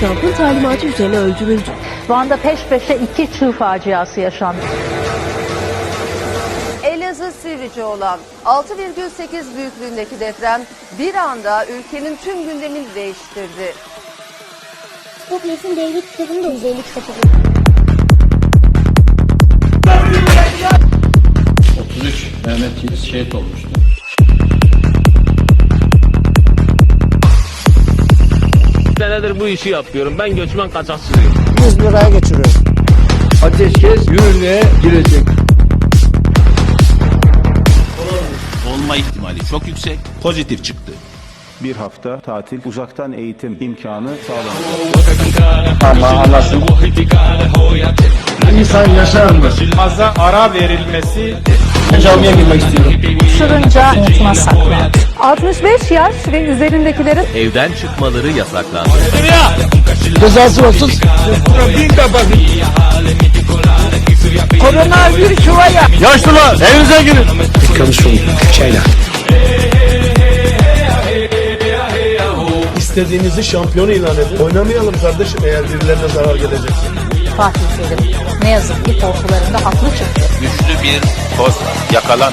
Trump'ın talimatı üzerine öldürüldü. Van'da peş peşe iki çığ faciası yaşandı. Elazığ Sivrice olan 6,8 büyüklüğündeki deprem bir anda ülkenin tüm gündemini değiştirdi. Bu polisin devlet kitabını da uzaylı kitabı. 33 Mehmet Yiğit şehit olmuştu. Senedir bu işi yapıyorum. Ben göçmen kaçakçıyım. Ateşkes yürürlüğe girecek. olma ihtimali çok yüksek. Pozitif çıktı. bir hafta tatil, uzaktan eğitim imkanı sağlandı. İnsan yaşar mı? Fazla ara verilmesi Camiye girmek istiyorum. Sırınca unutma sakla. 65 yaş ve üzerindekilerin Evden çıkmaları yasaklandı. Cezası olsun. Yaşlılar evinize girin. İstediğinizi şampiyon ilan edin. Oynamayalım kardeşim eğer birilerine zarar gelecekse. Fatih Selim ne yazık ki korkularında haklı çıktı. Güçlü bir toz yakalan